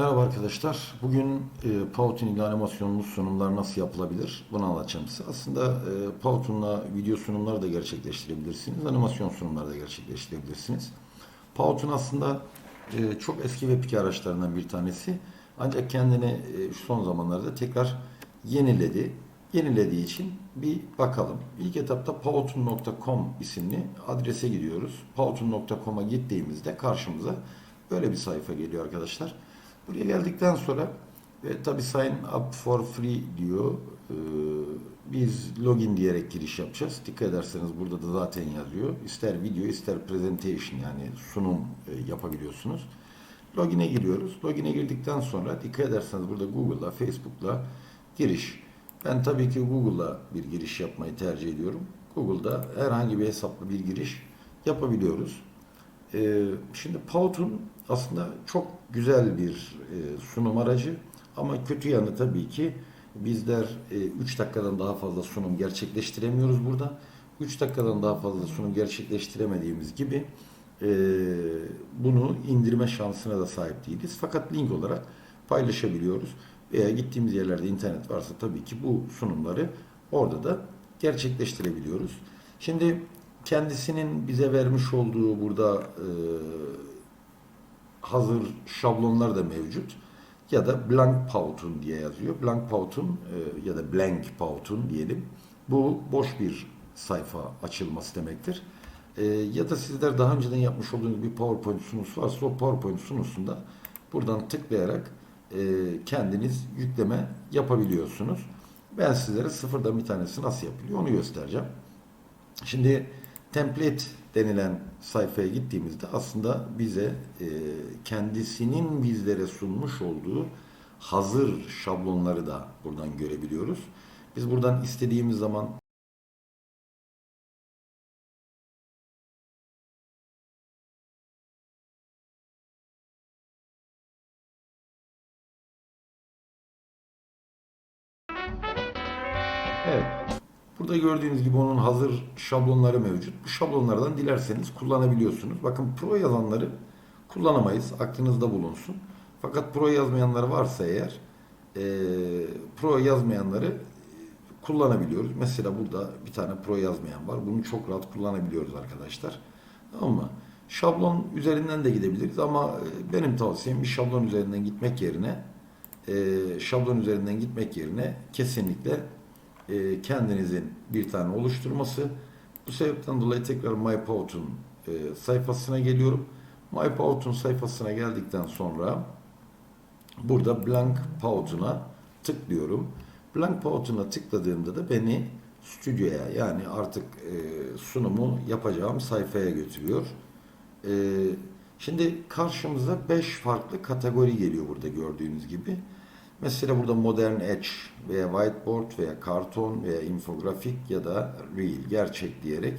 Merhaba arkadaşlar. Bugün e, Powtoon animasyonlu sunumlar nasıl yapılabilir? Bunu anlatacağım size. Aslında e, Powtoon'la video sunumları da gerçekleştirebilirsiniz. Animasyon sunumları da gerçekleştirebilirsiniz. Powtoon aslında e, çok eski web araçlarından bir tanesi. Ancak kendini e, şu son zamanlarda tekrar yeniledi. Yenilediği için bir bakalım. İlk etapta powtoon.com isimli adrese gidiyoruz. powtoon.com'a gittiğimizde karşımıza böyle bir sayfa geliyor arkadaşlar. Buraya geldikten sonra ve tabi sign up for free diyor. Ee, biz login diyerek giriş yapacağız. Dikkat ederseniz burada da zaten yazıyor. İster video ister presentation yani sunum e, yapabiliyorsunuz. Login'e giriyoruz. Login'e girdikten sonra dikkat ederseniz burada Google'la, Facebook'la giriş. Ben tabii ki Google'la bir giriş yapmayı tercih ediyorum. Google'da herhangi bir hesapla bir giriş yapabiliyoruz. Ee, şimdi Powtoon aslında çok güzel bir e, sunum aracı ama kötü yanı tabii ki bizler 3 dakikadan daha fazla sunum gerçekleştiremiyoruz burada. 3 dakikadan daha fazla sunum gerçekleştiremediğimiz gibi e, bunu indirme şansına da sahip değiliz. Fakat link olarak paylaşabiliyoruz. Veya gittiğimiz yerlerde internet varsa tabii ki bu sunumları orada da gerçekleştirebiliyoruz. Şimdi kendisinin bize vermiş olduğu burada e, hazır şablonlar da mevcut. Ya da blank Powtoon diye yazıyor. Blank Powtoon e, ya da blank Powtoon diyelim. Bu boş bir sayfa açılması demektir. E, ya da sizler daha önceden yapmış olduğunuz bir PowerPoint sunusu varsa o PowerPoint sunusunda buradan tıklayarak e, kendiniz yükleme yapabiliyorsunuz. Ben sizlere sıfırdan bir tanesi nasıl yapılıyor onu göstereceğim. Şimdi template denilen sayfaya gittiğimizde aslında bize e, kendisinin bizlere sunmuş olduğu hazır şablonları da buradan görebiliyoruz. Biz buradan istediğimiz zaman Burada gördüğünüz gibi onun hazır şablonları mevcut. Bu şablonlardan dilerseniz kullanabiliyorsunuz. Bakın Pro yazanları kullanamayız. Aklınızda bulunsun. Fakat Pro yazmayanlar varsa eğer e, Pro yazmayanları kullanabiliyoruz. Mesela burada bir tane Pro yazmayan var. Bunu çok rahat kullanabiliyoruz arkadaşlar. Tamam mı? Şablon üzerinden de gidebiliriz ama e, benim tavsiyem bir şablon üzerinden gitmek yerine e, şablon üzerinden gitmek yerine kesinlikle e, kendinizin bir tane oluşturması. Bu sebepten dolayı tekrar MyPowtoon e, sayfasına geliyorum. MyPowtoon sayfasına geldikten sonra burada Blank Powtoon'a tıklıyorum. Blank Powtoon'a tıkladığımda da beni stüdyoya yani artık e, sunumu yapacağım sayfaya götürüyor. E, şimdi karşımıza 5 farklı kategori geliyor burada gördüğünüz gibi. Mesela burada modern edge veya whiteboard veya karton veya infografik ya da real, gerçek diyerek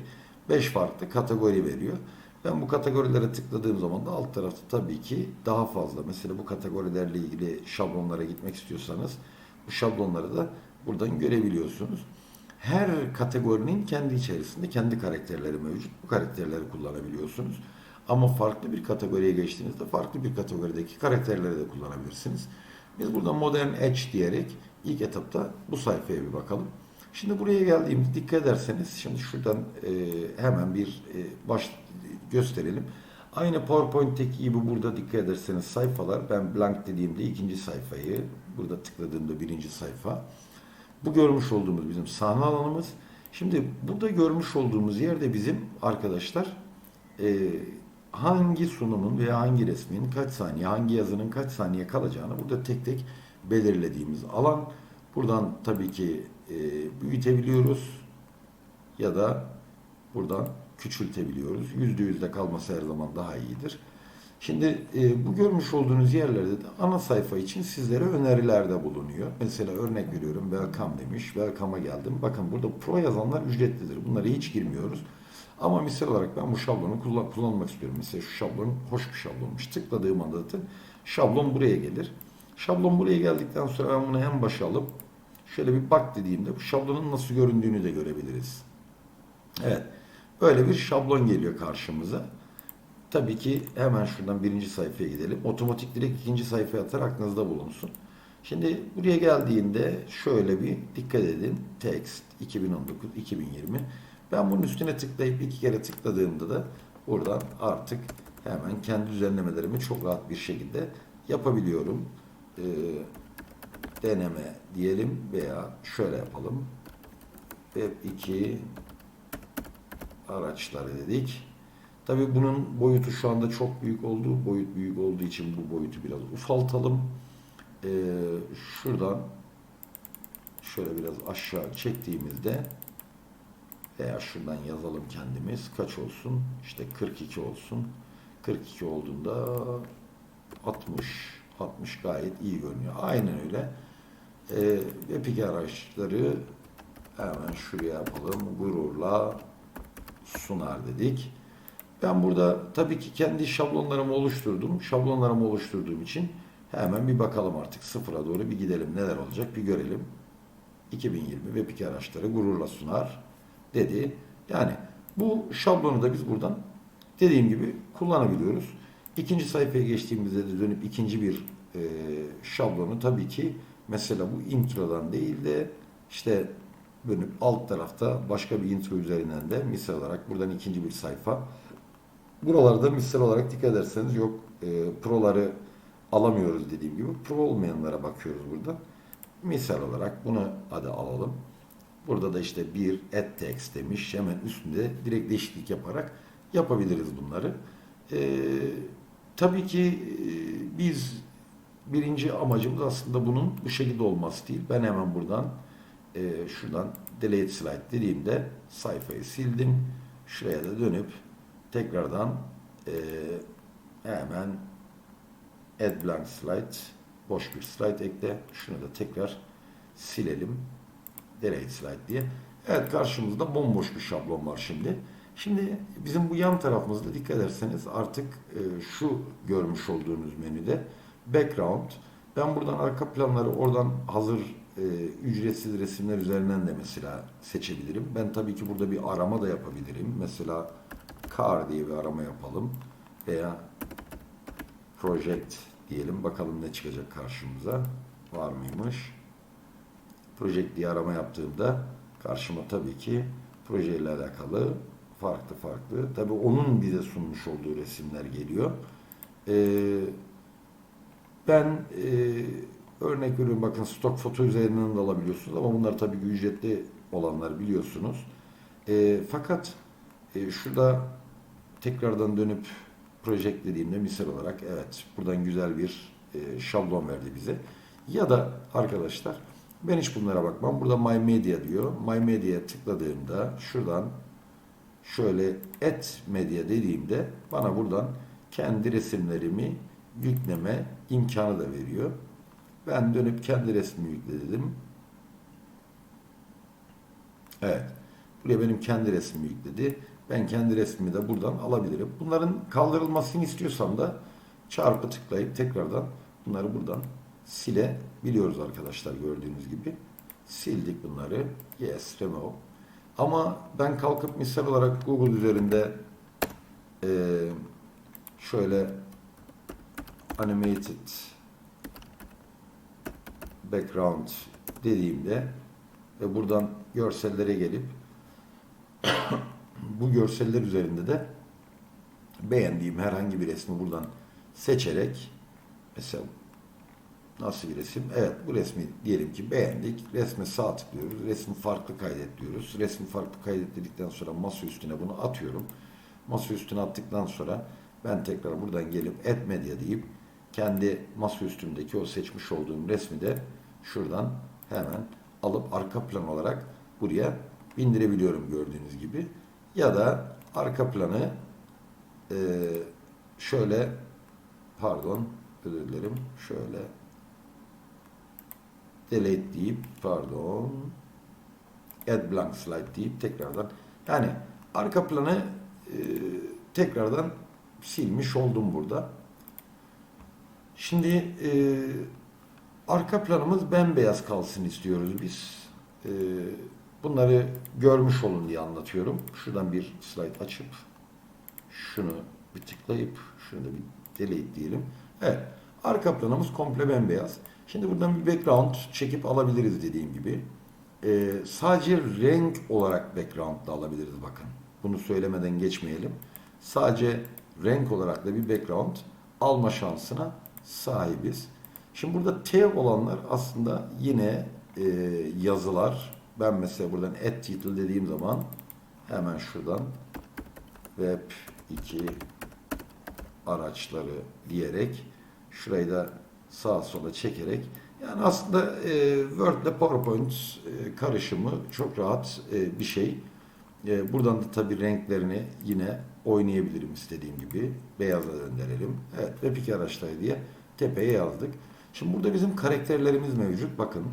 5 farklı kategori veriyor. Ben bu kategorilere tıkladığım zaman da alt tarafta tabii ki daha fazla. Mesela bu kategorilerle ilgili şablonlara gitmek istiyorsanız bu şablonları da buradan görebiliyorsunuz. Her kategorinin kendi içerisinde kendi karakterleri mevcut. Bu karakterleri kullanabiliyorsunuz. Ama farklı bir kategoriye geçtiğinizde farklı bir kategorideki karakterleri de kullanabilirsiniz. Biz burada modern edge diyerek ilk etapta bu sayfaya bir bakalım. Şimdi buraya geldiğimiz dikkat ederseniz şimdi şuradan e, hemen bir e, baş gösterelim. Aynı PowerPoint'teki gibi burada dikkat ederseniz sayfalar ben blank dediğimde ikinci sayfayı burada tıkladığımda birinci sayfa. Bu görmüş olduğumuz bizim sahne alanımız. Şimdi burada görmüş olduğumuz yerde bizim arkadaşlar e, hangi sunumun veya hangi resmin kaç saniye, hangi yazının kaç saniye kalacağını burada tek tek belirlediğimiz alan. Buradan tabii ki e, büyütebiliyoruz ya da buradan küçültebiliyoruz. Yüzde yüzde kalması her zaman daha iyidir. Şimdi e, bu görmüş olduğunuz yerlerde de ana sayfa için sizlere önerilerde bulunuyor. Mesela örnek veriyorum welcome demiş. Welcome'a geldim. Bakın burada pro yazanlar ücretlidir. Bunlara hiç girmiyoruz. Ama misal olarak ben bu şablonu kullan kullanmak istiyorum. Mesela şu şablon hoş bir şablonmuş. Tıkladığım anda da şablon buraya gelir. Şablon buraya geldikten sonra ben bunu en başa alıp şöyle bir bak dediğimde bu şablonun nasıl göründüğünü de görebiliriz. Evet. Böyle bir şablon geliyor karşımıza. tabii ki hemen şuradan birinci sayfaya gidelim. Otomatik direkt ikinci sayfaya atar aklınızda bulunsun. Şimdi buraya geldiğinde şöyle bir dikkat edin. Text 2019 2020. Ben bunun üstüne tıklayıp iki kere tıkladığımda da buradan artık hemen kendi düzenlemelerimi çok rahat bir şekilde yapabiliyorum. Ee, deneme diyelim veya şöyle yapalım. Web 2 araçları dedik. Tabii bunun boyutu şu anda çok büyük oldu. Boyut büyük olduğu için bu boyutu biraz ufaltalım. Ee, şuradan şöyle biraz aşağı çektiğimizde veya şuradan yazalım kendimiz. Kaç olsun? İşte 42 olsun. 42 olduğunda 60 60 gayet iyi görünüyor. Aynen öyle. Ee, Epic araçları hemen şuraya yapalım. Gururla sunar dedik. Ben burada tabii ki kendi şablonlarımı oluşturdum. Şablonlarımı oluşturduğum için hemen bir bakalım artık sıfıra doğru bir gidelim. Neler olacak bir görelim. 2020 Webik araçları gururla sunar dedi. Yani bu şablonu da biz buradan dediğim gibi kullanabiliyoruz. İkinci sayfaya geçtiğimizde de dönüp ikinci bir e, şablonu tabii ki mesela bu introdan değil de işte dönüp alt tarafta başka bir intro üzerinden de misal olarak buradan ikinci bir sayfa. Buralarda misal olarak dikkat ederseniz yok e, proları alamıyoruz dediğim gibi pro olmayanlara bakıyoruz burada. Misal olarak bunu hadi alalım. Burada da işte bir add text demiş. Hemen üstünde direkt değişiklik yaparak yapabiliriz bunları. Ee, tabii ki e, biz birinci amacımız aslında bunun bu şekilde olması değil. Ben hemen buradan e, şuradan delete slide dediğimde sayfayı sildim. Şuraya da dönüp tekrardan e, hemen add blank slide boş bir slide ekle. Şunu da tekrar silelim. Delete slide diye. Evet karşımızda bomboş bir şablon var şimdi. Şimdi bizim bu yan tarafımızda dikkat ederseniz artık e, şu görmüş olduğunuz menüde background. Ben buradan arka planları oradan hazır e, ücretsiz resimler üzerinden de mesela seçebilirim. Ben tabii ki burada bir arama da yapabilirim. Mesela car diye bir arama yapalım. Veya project diyelim. Bakalım ne çıkacak karşımıza. Var mıymış? Project diye arama yaptığımda karşıma tabii ki projeyle alakalı farklı farklı. Tabii onun bize sunmuş olduğu resimler geliyor. Ee, ben e, örnek veriyorum bakın stok foto üzerinden de alabiliyorsunuz ama bunlar tabii ki ücretli olanlar biliyorsunuz. E, fakat e, şurada tekrardan dönüp project dediğimde misal olarak evet buradan güzel bir e, şablon verdi bize. Ya da arkadaşlar ben hiç bunlara bakmam. Burada My Media diyor. My Media'ya tıkladığımda şuradan şöyle et medya dediğimde bana buradan kendi resimlerimi yükleme imkanı da veriyor. Ben dönüp kendi resmimi yükledim. Evet. Buraya benim kendi resmimi yükledi. Ben kendi resmimi de buradan alabilirim. Bunların kaldırılmasını istiyorsam da çarpı tıklayıp tekrardan bunları buradan silebiliyoruz arkadaşlar gördüğünüz gibi. Sildik bunları. Yes, remove. Ama ben kalkıp misal olarak Google üzerinde eee şöyle animated background dediğimde ve buradan görsellere gelip bu görseller üzerinde de beğendiğim herhangi bir resmi buradan seçerek mesela nasıl bir resim? Evet bu resmi diyelim ki beğendik. Resme sağ tıklıyoruz. Resmi farklı kaydet diyoruz. Resmi farklı kaydet dedikten sonra masa üstüne bunu atıyorum. Masa üstüne attıktan sonra ben tekrar buradan gelip et medya deyip kendi masa üstümdeki o seçmiş olduğum resmi de şuradan hemen alıp arka plan olarak buraya bindirebiliyorum gördüğünüz gibi. Ya da arka planı şöyle pardon özür dilerim şöyle delete deyip pardon add blank slide deyip tekrardan yani arka planı e, tekrardan silmiş oldum burada. Şimdi e, arka planımız bembeyaz kalsın istiyoruz biz. E, bunları görmüş olun diye anlatıyorum. Şuradan bir slide açıp şunu bir tıklayıp şunu da bir delete diyelim. Evet. Arka planımız komple bembeyaz. Şimdi buradan bir background çekip alabiliriz dediğim gibi. Ee, sadece renk olarak background da alabiliriz bakın. Bunu söylemeden geçmeyelim. Sadece renk olarak da bir background alma şansına sahibiz. Şimdi burada T olanlar aslında yine e, yazılar. Ben mesela buradan add title dediğim zaman hemen şuradan web 2 araçları diyerek şurayı da sağa sola çekerek yani aslında e, Word ile PowerPoint e, karışımı çok rahat e, bir şey. E, buradan da tabii renklerini yine oynayabilirim istediğim gibi. Beyaza döndürelim. Evet web 2 araçları diye tepeye yazdık. Şimdi burada bizim karakterlerimiz mevcut. Bakın.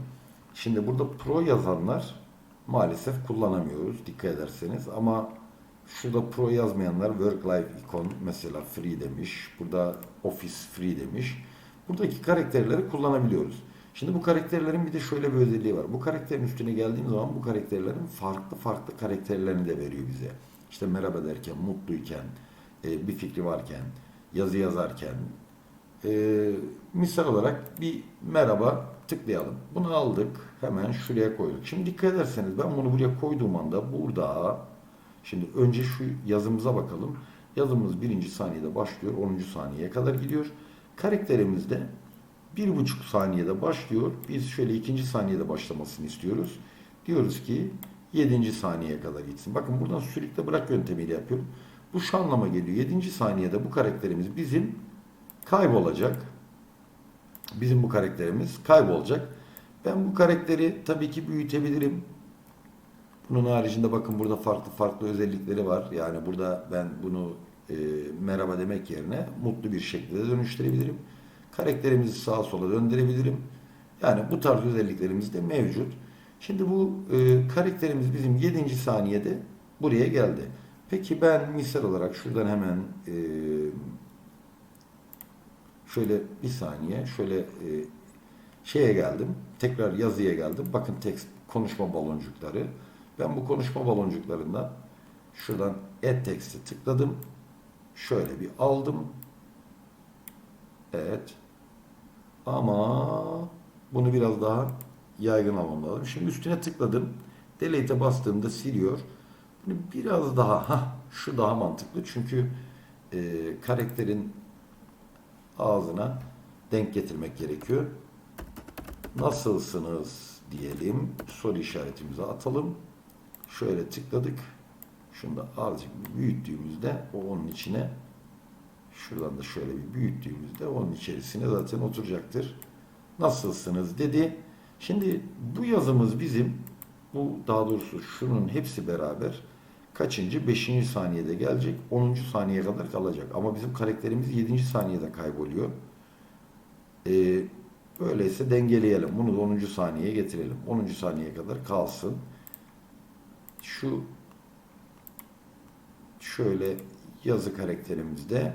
Şimdi burada pro yazanlar maalesef kullanamıyoruz dikkat ederseniz ama şurada pro yazmayanlar work life icon mesela free demiş. Burada office free demiş. Buradaki karakterleri kullanabiliyoruz. Şimdi bu karakterlerin bir de şöyle bir özelliği var. Bu karakterin üstüne geldiğim zaman bu karakterlerin farklı farklı karakterlerini de veriyor bize. İşte merhaba derken, mutluyken, e, bir fikri varken, yazı yazarken, e, misal olarak bir merhaba tıklayalım. Bunu aldık. Hemen şuraya koyduk. Şimdi dikkat ederseniz ben bunu buraya koyduğum anda burada şimdi önce şu yazımıza bakalım. Yazımız birinci saniyede başlıyor. 10. saniyeye kadar gidiyor. Karakterimiz de bir buçuk saniyede başlıyor. Biz şöyle ikinci saniyede başlamasını istiyoruz. Diyoruz ki 7. saniyeye kadar gitsin. Bakın buradan sürükle bırak yöntemiyle yapıyorum. Bu şu anlama geliyor. 7. saniyede bu karakterimiz bizim kaybolacak. Bizim bu karakterimiz kaybolacak. Ben bu karakteri tabii ki büyütebilirim. Bunun haricinde bakın burada farklı farklı özellikleri var. Yani burada ben bunu e, merhaba demek yerine mutlu bir şekilde dönüştürebilirim. Karakterimizi sağa sola döndürebilirim. Yani bu tarz özelliklerimiz de mevcut. Şimdi bu e, karakterimiz bizim 7. saniyede buraya geldi. Peki ben misal olarak şuradan hemen e, şöyle bir saniye şöyle e, şeye geldim. Tekrar yazıya geldim. Bakın tekst konuşma baloncukları. Ben bu konuşma baloncuklarından şuradan add text'i tıkladım. Şöyle bir aldım. Evet. Ama bunu biraz daha yaygın almam lazım. Şimdi üstüne tıkladım. Delete'e bastığımda siliyor. Bunu biraz daha, ha şu daha mantıklı. Çünkü e, karakterin ağzına denk getirmek gerekiyor. Nasılsınız diyelim. Soru işaretimizi atalım. Şöyle tıkladık. Şunu da azıcık büyüttüğümüzde o onun içine şuradan da şöyle bir büyüttüğümüzde onun içerisine zaten oturacaktır. Nasılsınız dedi. Şimdi bu yazımız bizim bu daha doğrusu şunun hepsi beraber kaçıncı? 5. saniyede gelecek. 10. saniyeye kadar kalacak. Ama bizim karakterimiz 7. saniyede kayboluyor. Ee, öyleyse dengeleyelim. Bunu da 10. saniyeye getirelim. 10. saniyeye kadar kalsın. Şu şöyle yazı karakterimizde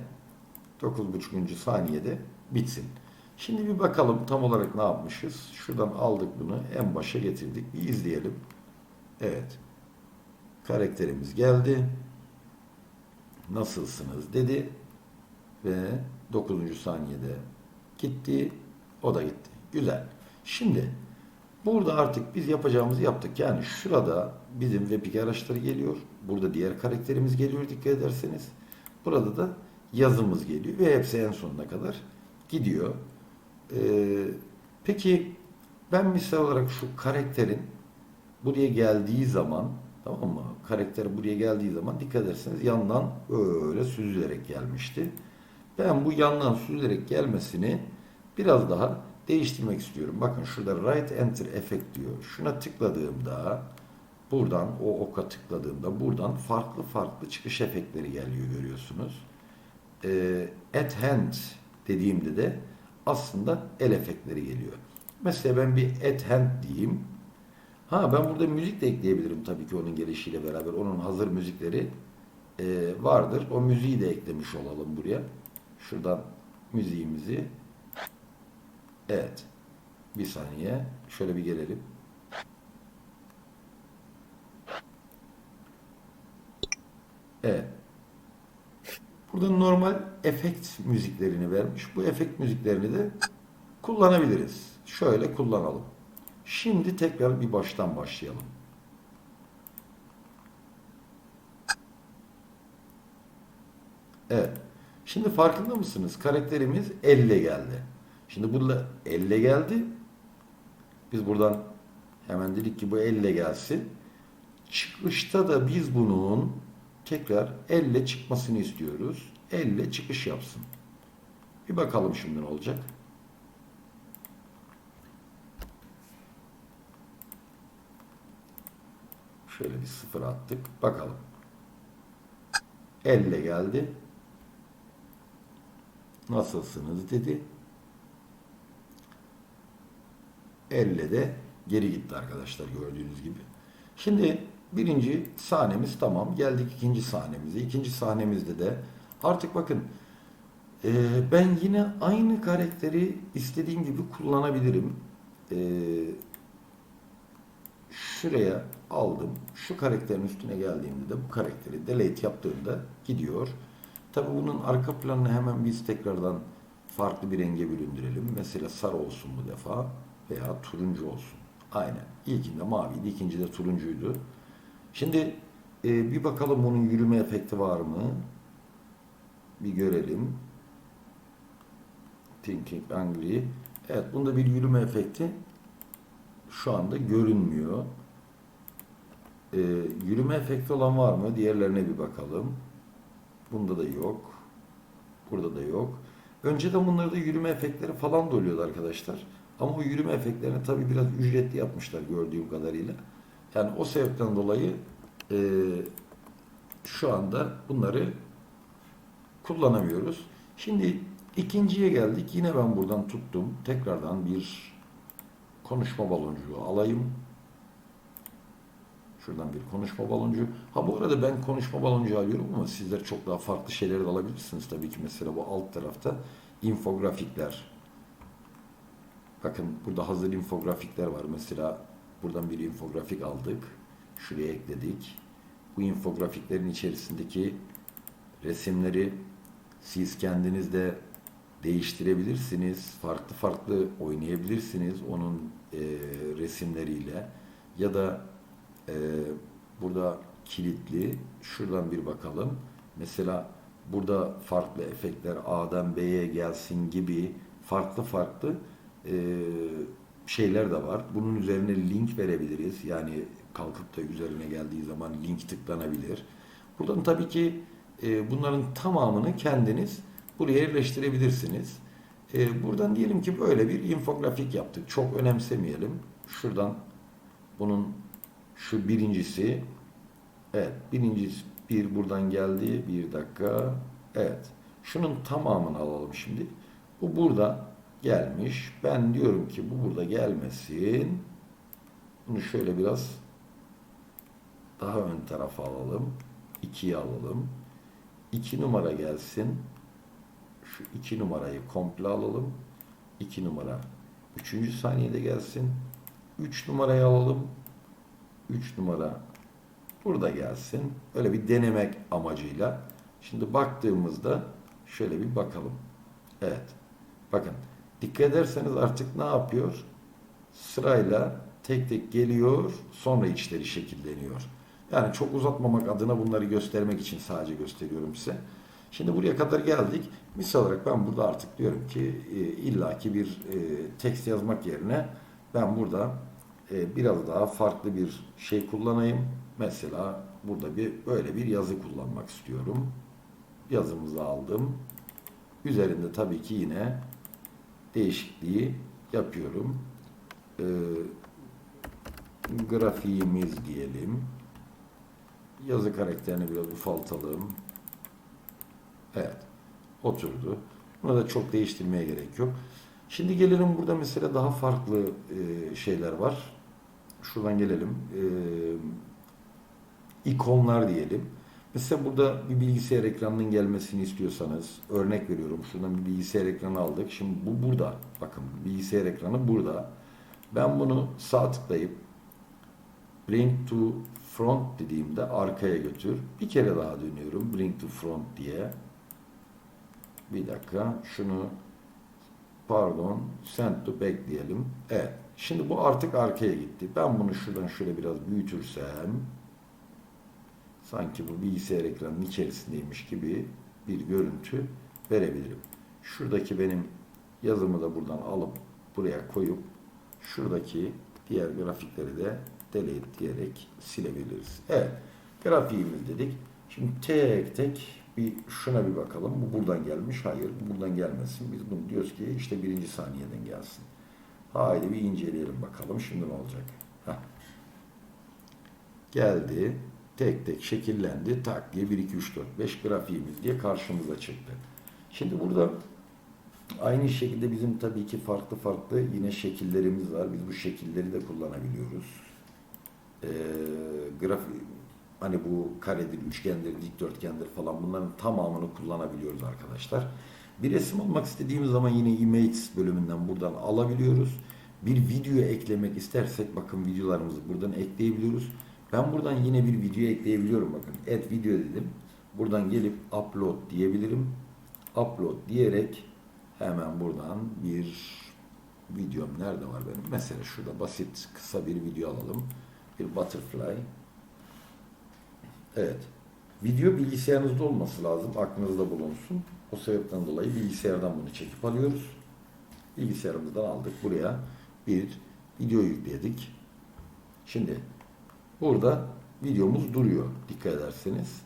9.5. saniyede bitsin. Şimdi bir bakalım tam olarak ne yapmışız. Şuradan aldık bunu en başa getirdik. Bir izleyelim. Evet. Karakterimiz geldi. Nasılsınız dedi. Ve 9. saniyede gitti. O da gitti. Güzel. Şimdi burada artık biz yapacağımızı yaptık. Yani şurada bizim web araçları geliyor. Burada diğer karakterimiz geliyor dikkat ederseniz. Burada da yazımız geliyor ve hepsi en sonuna kadar gidiyor. Ee, peki ben misal olarak şu karakterin buraya geldiği zaman tamam mı? Karakter buraya geldiği zaman dikkat ederseniz yandan öyle süzülerek gelmişti. Ben bu yandan süzülerek gelmesini biraz daha değiştirmek istiyorum. Bakın şurada right enter effect diyor. Şuna tıkladığımda buradan o oka tıkladığımda buradan farklı farklı çıkış efektleri geliyor görüyorsunuz. Ee, at hand dediğimde de aslında el efektleri geliyor. Mesela ben bir at hand diyeyim. Ha ben burada müzik de ekleyebilirim tabii ki onun gelişiyle beraber. Onun hazır müzikleri e, vardır. O müziği de eklemiş olalım buraya. Şuradan müziğimizi Evet. Bir saniye. Şöyle bir gelelim. Burada normal efekt müziklerini vermiş. Bu efekt müziklerini de kullanabiliriz. Şöyle kullanalım. Şimdi tekrar bir baştan başlayalım. Evet. Şimdi farkında mısınız? Karakterimiz elle geldi. Şimdi burada elle geldi. Biz buradan hemen dedik ki bu elle gelsin. Çıkışta da biz bunun tekrar elle çıkmasını istiyoruz. Elle çıkış yapsın. Bir bakalım şimdi ne olacak. Şöyle bir sıfır attık. Bakalım. Elle geldi. Nasılsınız dedi. Elle de geri gitti arkadaşlar gördüğünüz gibi. Şimdi birinci sahnemiz tamam. Geldik ikinci sahnemize. İkinci sahnemizde de artık bakın e, ben yine aynı karakteri istediğim gibi kullanabilirim. E, şuraya aldım. Şu karakterin üstüne geldiğimde de bu karakteri delete yaptığımda gidiyor. Tabi bunun arka planını hemen biz tekrardan farklı bir renge büründürelim. Mesela sarı olsun bu defa veya turuncu olsun. Aynen. İlkinde maviydi, ikincide turuncuydu. Şimdi e, bir bakalım bunun yürüme efekti var mı? Bir görelim. Thinking Angry. Evet, bunda bir yürüme efekti şu anda görünmüyor. E, yürüme efekti olan var mı? Diğerlerine bir bakalım. Bunda da yok. Burada da yok. Önceden bunlarda yürüme efektleri falan da oluyordu arkadaşlar. Ama o yürüme efektlerini tabii biraz ücretli yapmışlar gördüğüm kadarıyla. Yani o sebepten dolayı e, şu anda bunları kullanamıyoruz. Şimdi ikinciye geldik. Yine ben buradan tuttum. Tekrardan bir konuşma baloncuğu alayım. Şuradan bir konuşma baloncuğu. Ha bu arada ben konuşma baloncuğu alıyorum ama sizler çok daha farklı şeyleri de alabilirsiniz tabii ki. Mesela bu alt tarafta infografikler. Bakın burada hazır infografikler var. Mesela buradan bir infografik aldık. Şuraya ekledik. Bu infografiklerin içerisindeki resimleri siz kendiniz de değiştirebilirsiniz. Farklı farklı oynayabilirsiniz onun e, resimleriyle. Ya da e, burada kilitli. Şuradan bir bakalım. Mesela burada farklı efektler A'dan B'ye gelsin gibi farklı farklı e, şeyler de var. Bunun üzerine link verebiliriz. Yani kalkıp da üzerine geldiği zaman link tıklanabilir. Buradan tabii ki e, bunların tamamını kendiniz buraya yerleştirebilirsiniz. E, buradan diyelim ki böyle bir infografik yaptık. Çok önemsemeyelim. Şuradan bunun şu birincisi evet birincisi bir buradan geldi. Bir dakika. Evet. Şunun tamamını alalım şimdi. Bu burada gelmiş. Ben diyorum ki bu burada gelmesin. Bunu şöyle biraz daha ön tarafa alalım. 2'yi alalım. 2 numara gelsin. Şu 2 numarayı komple alalım. 2 numara 3. saniyede gelsin. 3 numarayı alalım. 3 numara burada gelsin. Öyle bir denemek amacıyla. Şimdi baktığımızda şöyle bir bakalım. Evet. Bakın dikkat ederseniz artık ne yapıyor? Sırayla tek tek geliyor sonra içleri şekilleniyor. Yani çok uzatmamak adına bunları göstermek için sadece gösteriyorum size. Şimdi buraya kadar geldik. Misal olarak ben burada artık diyorum ki e, illaki bir e, tekst yazmak yerine ben burada e, biraz daha farklı bir şey kullanayım. Mesela burada bir böyle bir yazı kullanmak istiyorum. Yazımızı aldım. Üzerinde tabii ki yine değişikliği yapıyorum. E, grafiğimiz diyelim. Yazı karakterini biraz ufaltalım. Evet. Oturdu. Buna da çok değiştirmeye gerek yok. Şimdi gelelim burada mesela daha farklı e, şeyler var. Şuradan gelelim. E, ikonlar diyelim. Mesela burada bir bilgisayar ekranının gelmesini istiyorsanız örnek veriyorum. Şuradan bir bilgisayar ekranı aldık. Şimdi bu burada. Bakın bilgisayar ekranı burada. Ben bunu sağ tıklayıp bring to front dediğimde arkaya götür. Bir kere daha dönüyorum. Bring to front diye. Bir dakika şunu pardon send to back diyelim. Evet. Şimdi bu artık arkaya gitti. Ben bunu şuradan şöyle biraz büyütürsem sanki bu bilgisayar ekranının içerisindeymiş gibi bir görüntü verebilirim. Şuradaki benim yazımı da buradan alıp buraya koyup şuradaki diğer grafikleri de delete diyerek silebiliriz. Evet. Grafiğimiz dedik. Şimdi tek tek bir şuna bir bakalım. Bu buradan gelmiş. Hayır. Bu buradan gelmesin. Biz bunu diyoruz ki işte birinci saniyeden gelsin. Haydi bir inceleyelim bakalım. Şimdi ne olacak? Heh. Geldi. Tek tek şekillendi. Tak diye 1, 2, 3, 4, 5 grafiğimiz diye karşımıza çıktı. Şimdi burada aynı şekilde bizim tabii ki farklı farklı yine şekillerimiz var. Biz bu şekilleri de kullanabiliyoruz. Ee, grafik hani bu karedir, üçgendir, dikdörtgendir falan bunların tamamını kullanabiliyoruz arkadaşlar. Bir resim almak istediğimiz zaman yine image bölümünden buradan alabiliyoruz. Bir video eklemek istersek bakın videolarımızı buradan ekleyebiliyoruz. Ben buradan yine bir video ekleyebiliyorum bakın. Add video dedim. Buradan gelip upload diyebilirim. Upload diyerek hemen buradan bir videom nerede var benim? Mesela şurada basit kısa bir video alalım. Bir butterfly. Evet. Video bilgisayarınızda olması lazım. Aklınızda bulunsun. O sebepten dolayı bilgisayardan bunu çekip alıyoruz. Bilgisayarımızdan aldık. Buraya bir video yükledik. Şimdi burada videomuz duruyor. Dikkat ederseniz.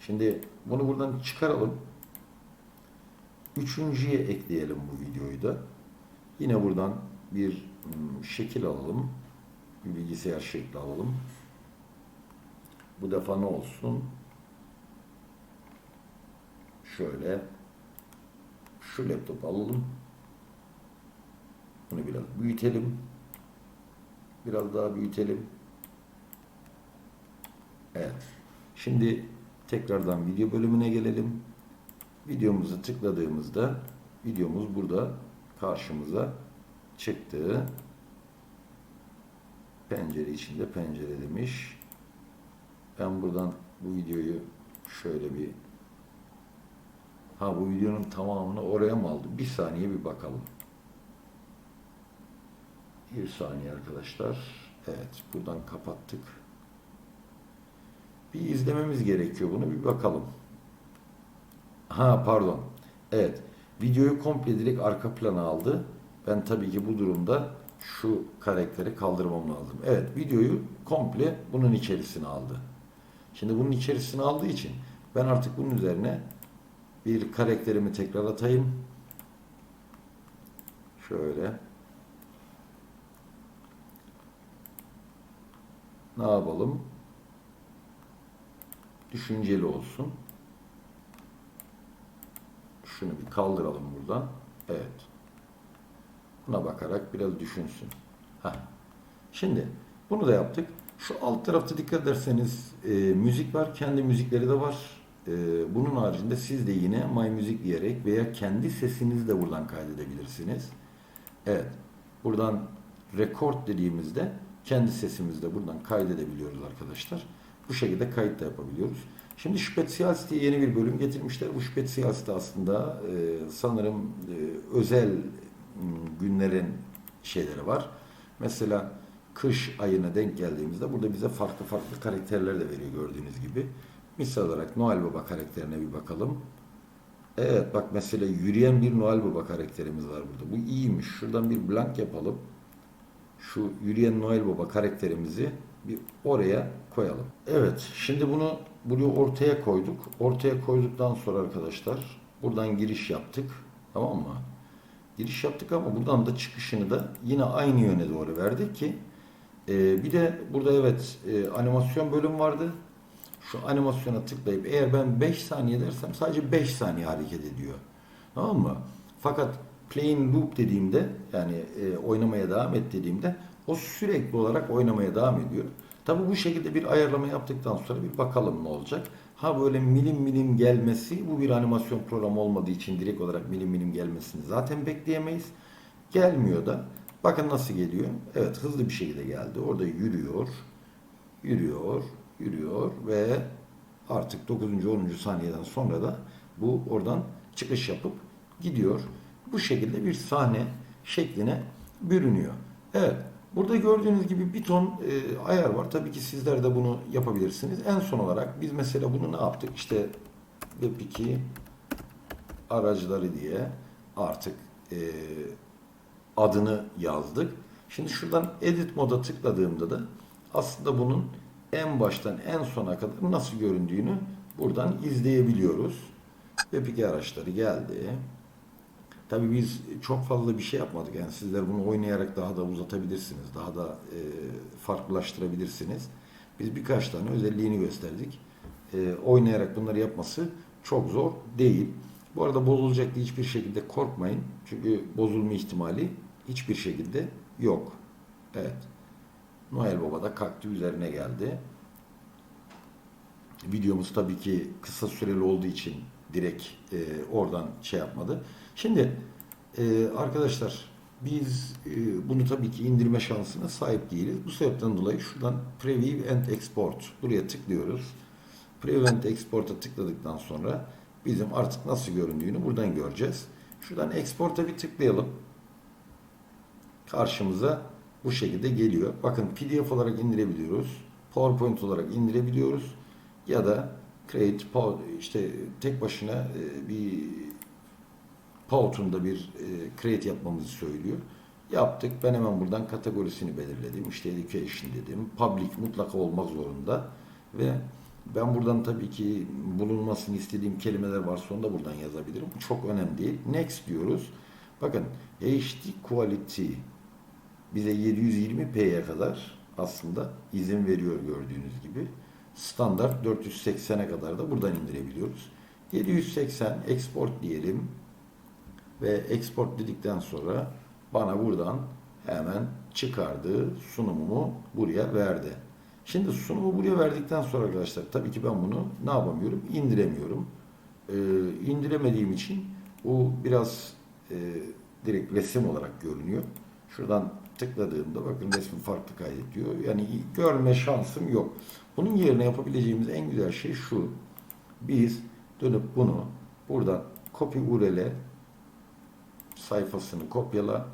Şimdi bunu buradan çıkaralım. Üçüncüye ekleyelim bu videoyu da. Yine buradan bir hmm, şekil alalım. Bir bilgisayar şekli alalım. Bu defa ne olsun? Şöyle şu laptop alalım. Bunu biraz büyütelim. Biraz daha büyütelim. Evet. Şimdi tekrardan video bölümüne gelelim. Videomuzu tıkladığımızda videomuz burada karşımıza çıktı. Pencere içinde pencere demiş. Ben buradan bu videoyu şöyle bir ha bu videonun tamamını oraya mı aldım? Bir saniye bir bakalım. Bir saniye arkadaşlar. Evet buradan kapattık. Bir izlememiz gerekiyor bunu bir bakalım. Ha pardon. Evet. Videoyu komple direkt arka plana aldı. Ben tabii ki bu durumda şu karakteri kaldırmam lazım. Evet videoyu komple bunun içerisine aldı. Şimdi bunun içerisine aldığı için ben artık bunun üzerine bir karakterimi tekrar atayım. Şöyle. Ne yapalım? Düşünceli olsun. Şunu bir kaldıralım buradan. Evet. Buna bakarak biraz düşünsün. Heh. Şimdi bunu da yaptık. Şu alt tarafta dikkat ederseniz e, müzik var. Kendi müzikleri de var. E, bunun haricinde siz de yine My Music diyerek veya kendi sesinizi de buradan kaydedebilirsiniz. Evet. Buradan record dediğimizde kendi sesimizi de buradan kaydedebiliyoruz arkadaşlar. Bu şekilde kayıt da yapabiliyoruz. Şimdi Spezials diye yeni bir bölüm getirmişler. Bu Spezials da aslında e, sanırım e, özel günlerin şeyleri var. Mesela kış ayına denk geldiğimizde burada bize farklı farklı karakterler de veriyor gördüğünüz gibi. Misal olarak Noel Baba karakterine bir bakalım. Evet bak mesela yürüyen bir Noel Baba karakterimiz var burada. Bu iyiymiş. Şuradan bir blank yapalım. Şu yürüyen Noel Baba karakterimizi bir oraya koyalım. Evet şimdi bunu buraya ortaya koyduk. Ortaya koyduktan sonra arkadaşlar buradan giriş yaptık. Tamam mı? Giriş yaptık ama buradan da çıkışını da yine aynı yöne doğru verdik ki ee, bir de burada evet e, animasyon bölüm vardı. Şu animasyona tıklayıp eğer ben 5 saniye dersem sadece 5 saniye hareket ediyor. Tamam mı? Fakat playing loop dediğimde yani e, oynamaya devam et dediğimde o sürekli olarak oynamaya devam ediyor. Tabi bu şekilde bir ayarlama yaptıktan sonra bir bakalım ne olacak. Ha böyle milim milim gelmesi bu bir animasyon programı olmadığı için direkt olarak milim milim gelmesini zaten bekleyemeyiz. Gelmiyor da. Bakın nasıl geliyor. Evet hızlı bir şekilde geldi. Orada yürüyor. Yürüyor. Yürüyor ve artık 9. 10. saniyeden sonra da Bu oradan çıkış yapıp gidiyor. Bu şekilde bir sahne şekline bürünüyor. Evet. Burada gördüğünüz gibi bir ton e, ayar var. Tabii ki sizler de bunu yapabilirsiniz. En son olarak biz mesela bunu ne yaptık? İşte Web2 aracıları diye artık e, adını yazdık. Şimdi şuradan edit moda tıkladığımda da aslında bunun en baştan en sona kadar nasıl göründüğünü buradan izleyebiliyoruz. Web2 araçları geldi. Tabii biz çok fazla bir şey yapmadık. Yani sizler bunu oynayarak daha da uzatabilirsiniz. Daha da e, farklılaştırabilirsiniz. Biz birkaç tane özelliğini gösterdik. E, oynayarak bunları yapması çok zor değil. Bu arada bozulacak diye hiçbir şekilde korkmayın. Çünkü bozulma ihtimali hiçbir şekilde yok. Evet. Noel Baba da kalktı üzerine geldi. Videomuz tabii ki kısa süreli olduğu için direkt e, oradan şey yapmadı. Şimdi e, arkadaşlar biz e, bunu tabii ki indirme şansına sahip değiliz. Bu sebepten dolayı şuradan Preview and Export buraya tıklıyoruz. Preview and Export'a tıkladıktan sonra bizim artık nasıl göründüğünü buradan göreceğiz. Şuradan Export'a bir tıklayalım. Karşımıza bu şekilde geliyor. Bakın PDF olarak indirebiliyoruz. PowerPoint olarak indirebiliyoruz. Ya da Create işte tek başına e, bir PowerPoint'da bir e, create yapmamızı söylüyor. Yaptık. Ben hemen buradan kategorisini belirledim. İşte education dedim. Public mutlaka olmak zorunda. Ve ben buradan tabii ki bulunmasını istediğim kelimeler varsa onu da buradan yazabilirim. Çok önemli değil. Next diyoruz. Bakın HD quality bize 720p'ye kadar aslında izin veriyor gördüğünüz gibi. Standart 480'e kadar da buradan indirebiliyoruz. 780 export diyelim ve export dedikten sonra bana buradan hemen çıkardığı sunumumu buraya verdi. Şimdi sunumu buraya verdikten sonra arkadaşlar tabii ki ben bunu ne yapamıyorum? İndiremiyorum. Ee, indiremediğim için bu biraz e, direkt resim olarak görünüyor. Şuradan tıkladığımda bakın resmi farklı kaydediyor. Yani görme şansım yok. Bunun yerine yapabileceğimiz en güzel şey şu. Biz dönüp bunu buradan copy URL'e sayfasını kopyala,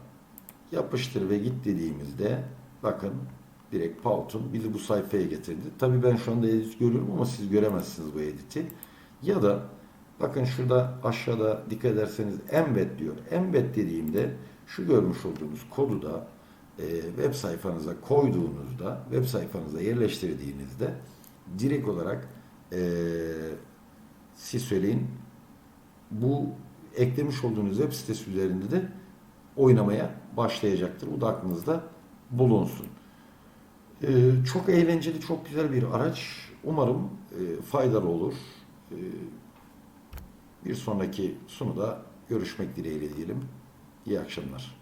yapıştır ve git dediğimizde bakın direkt Powtoon bizi bu sayfaya getirdi. Tabii ben şu anda edit görüyorum ama siz göremezsiniz bu editi. Ya da bakın şurada aşağıda dikkat ederseniz embed diyor. Embed dediğimde şu görmüş olduğunuz kodu da e, web sayfanıza koyduğunuzda, web sayfanıza yerleştirdiğinizde direkt olarak e, siz söyleyin bu eklemiş olduğunuz web sitesi üzerinde de oynamaya başlayacaktır. Bu da aklınızda bulunsun. Ee, çok eğlenceli, çok güzel bir araç. Umarım e, faydalı olur. Ee, bir sonraki sunuda görüşmek dileğiyle diyelim. İyi akşamlar.